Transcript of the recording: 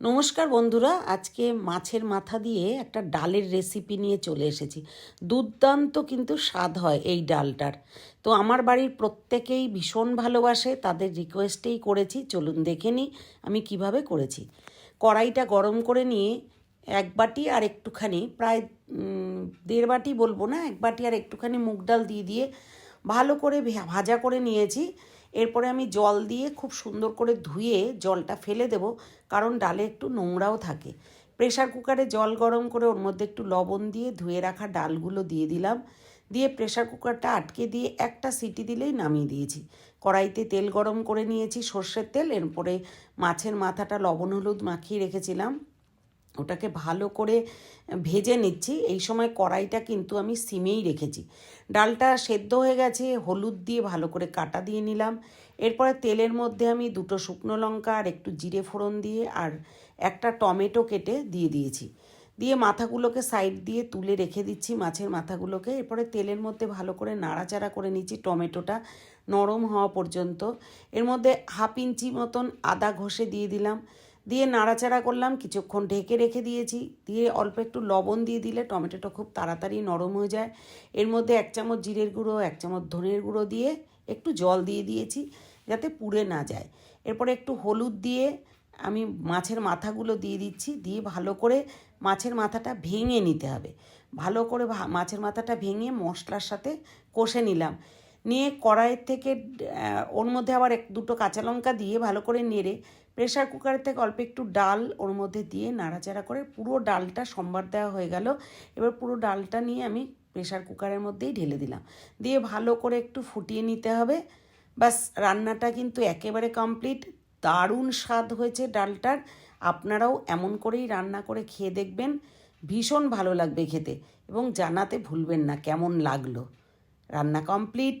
নমস্কার বন্ধুরা, আজকে মাছের মাথা দিয়ে একটা ডালের রেসিপি নিয়ে চলে এসেছি। দুর্দান্ত কিন্তু স্বাদ হয় এই ডালটার। তো আমার বাড়ির প্রত্যেকেই ভীষণ ভালোবাসে, তাদের রিকোয়েস্টেই করেছি, চলুন দেখে নিই আমি কীভাবে করেছি। কড়াইটা গরম করে নিয়ে এক বাটি আর একটুখানি, প্রায় দেড় বাটি বলব না, এক বাটি আর একটুখানি মুগ ডাল দিয়ে দিয়ে ভালো করে ভাজা করে নিয়েছি। এরপরে আমি জল দিয়ে খুব সুন্দর করে ধুয়ে জলটা ফেলে দেব, কারণ ডালে একটু নোংরাও থাকে। প্রেশার কুকারে জল গরম করে ওর মধ্যে একটু লবণ দিয়ে ধুয়ে রাখা ডালগুলো দিয়ে দিলাম। দিয়ে প্রেশার কুকারটা আটকে দিয়ে একটা সিটি দিলেই নামিয়ে দিয়েছি। কড়াইতে তেল গরম করে নিয়েছি সর্ষের তেল, এরপরে মাছের মাথাটা লবণ হলুদ মাখিয়ে রেখেছিলাম। ওটাকে ভালো করে ভেজে নিচ্ছি। এই সময় কড়াইটা কিন্তু আমি সিমেই রেখেছি। ডালটা সেদ্ধ হয়ে গেছে, হলুদ দিয়ে ভালো করে কাটা দিয়ে নিলাম। এরপরে তেলের মধ্যে আমি দুটো শুকনো লঙ্কা আর একটু জিরে ফোড়ন দিয়ে আর একটা টমেটো কেটে দিয়ে দিয়েছি। দিয়ে মাথাগুলোকে সাইড দিয়ে তুলে রেখে দিচ্ছি মাছের মাথাগুলোকে। এরপরে তেলের মধ্যে ভালো করে নাড়াচাড়া করে নিচ্ছি টমেটোটা নরম হওয়া পর্যন্ত। এর মধ্যে হাফ ইঞ্চি মতন আদা ঘষে দিয়ে দিলাম। দিয়ে নাড়াচাড়া করলাম, কিছুক্ষণ ঢেকে রেখে দিয়েছি। দিয়ে অল্প একটু লবণ দিয়ে দিলে টমেটোটা খুব তাড়াতাড়ি নরম হয়ে যায়। এর মধ্যে এক চামচ জিরের গুঁড়ো, এক চামচ ধনের গুঁড়ো দিয়ে একটু জল দিয়ে দিয়েছি যাতে পুড়ে না যায়। এরপরে একটু হলুদ দিয়ে আমি মাছের মাথাগুলো দিয়ে দিচ্ছি। দিয়ে ভালো করে মাছের মাথাটা ভেঙে নিতে হবে। ভালো করে মাছের মাথাটা ভেঙে মশলার সাথে কষে নিলাম। নিয়ে কড়াইয়ের থেকে ওর মধ্যে আবার এক, দুটো কাঁচা লঙ্কা দিয়ে ভালো করে নেড়ে প্রেশার কুকারের থেকে অল্প একটু ডাল ওর মধ্যে দিয়ে নাড়াচাড়া করে পুরো ডালটা সম্বার দেওয়া হয়ে গেল। এবার পুরো ডালটা নিয়ে আমি প্রেশার কুকারের মধ্যেই ঢেলে দিলাম। দিয়ে ভালো করে একটু ফুটিয়ে নিতে হবে। ব্যাস, রান্নাটা কিন্তু একেবারে কমপ্লিট দারুণ স্বাদ হয়েছে ডালটার। আপনারাও এমন করেই রান্না করে খেয়ে দেখবেন। ভীষণ ভালো লাগবে খেতে। এবং জানাতে ভুলবেন না কেমন লাগল। রান্না কমপ্লিট